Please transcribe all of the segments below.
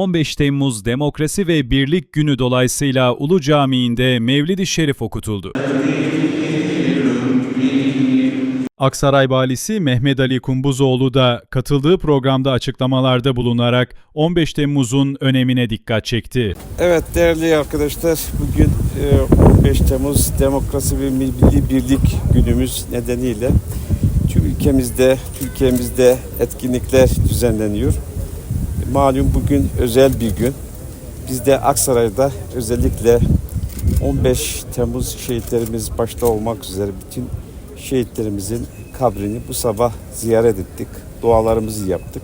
15 Temmuz Demokrasi ve Birlik Günü dolayısıyla Ulu Camii'nde Mevlid-i Şerif okutuldu. Aksaray Valisi Mehmet Ali Kumbuzoğlu da katıldığı programda açıklamalarda bulunarak 15 Temmuz'un önemine dikkat çekti. Evet değerli arkadaşlar bugün e, 15 Temmuz Demokrasi ve Milli Birlik günümüz nedeniyle tüm ülkemizde, Türkiye'mizde etkinlikler düzenleniyor. Malum bugün özel bir gün. Biz de Aksaray'da özellikle 15 Temmuz şehitlerimiz başta olmak üzere bütün şehitlerimizin kabrini bu sabah ziyaret ettik. Dualarımızı yaptık.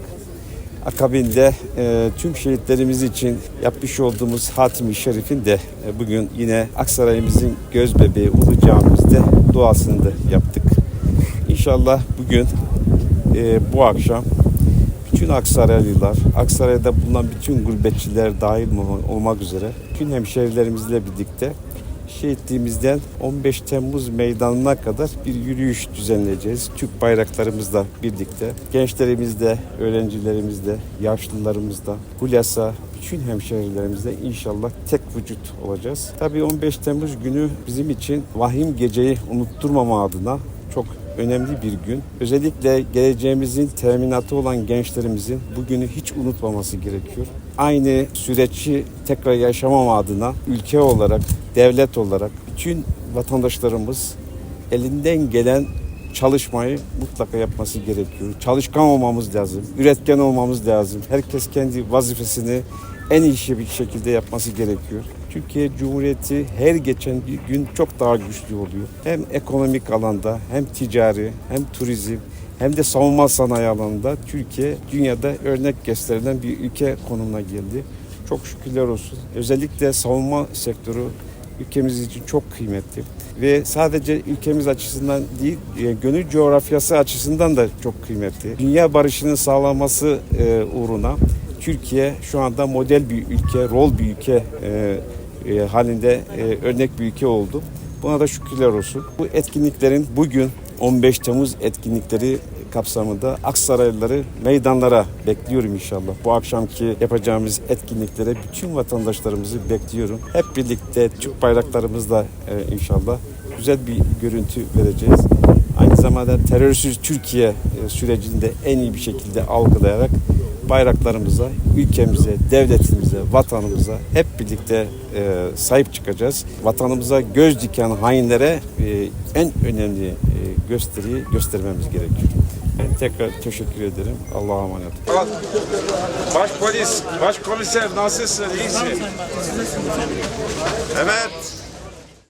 Akabinde e, tüm şehitlerimiz için yapmış olduğumuz Hatim-i Şerif'in de e, bugün yine Aksaray'ımızın göz bebeği Ulu Camimizde duasını da yaptık. İnşallah bugün e, bu akşam bütün Aksaraylılar, Aksaray'da bulunan bütün gurbetçiler dahil olma- olmak üzere bütün hemşehrilerimizle birlikte şehitliğimizden 15 Temmuz meydanına kadar bir yürüyüş düzenleyeceğiz. Türk bayraklarımızla birlikte, gençlerimizle, öğrencilerimizle, yaşlılarımızla, hulasa, bütün hemşehrilerimizle inşallah tek vücut olacağız. Tabii 15 Temmuz günü bizim için vahim geceyi unutturmama adına çok önemli bir gün. Özellikle geleceğimizin teminatı olan gençlerimizin bugünü hiç unutmaması gerekiyor. Aynı süreci tekrar yaşamama adına ülke olarak, devlet olarak bütün vatandaşlarımız elinden gelen çalışmayı mutlaka yapması gerekiyor. Çalışkan olmamız lazım, üretken olmamız lazım. Herkes kendi vazifesini en iyi bir şekilde yapması gerekiyor. Türkiye Cumhuriyeti her geçen gün çok daha güçlü oluyor. Hem ekonomik alanda hem ticari hem turizm hem de savunma sanayi alanında Türkiye dünyada örnek gösterilen bir ülke konumuna geldi. Çok şükürler olsun. Özellikle savunma sektörü ülkemiz için çok kıymetli. Ve sadece ülkemiz açısından değil, e, gönül coğrafyası açısından da çok kıymetli. Dünya barışının sağlanması e, uğruna Türkiye şu anda model bir ülke, rol bir ülke e, e, halinde e, örnek bir ülke oldu. Buna da şükürler olsun. Bu etkinliklerin bugün 15 Temmuz etkinlikleri kapsamında Aksaraylıları meydanlara bekliyorum inşallah. Bu akşamki yapacağımız etkinliklere bütün vatandaşlarımızı bekliyorum. Hep birlikte Türk bayraklarımızla e, inşallah güzel bir görüntü vereceğiz. Aynı zamanda terörsüz Türkiye e, sürecini de en iyi bir şekilde algılayarak bayraklarımıza, ülkemize, devletimize, vatanımıza hep birlikte e, sahip çıkacağız. Vatanımıza göz diken hainlere e, en önemli e, gösteriyi göstermemiz gerekiyor. Ben tekrar teşekkür ederim. Allah'a emanet olun. Baş polis, başkomiser nasılsın? İyisin? Evet.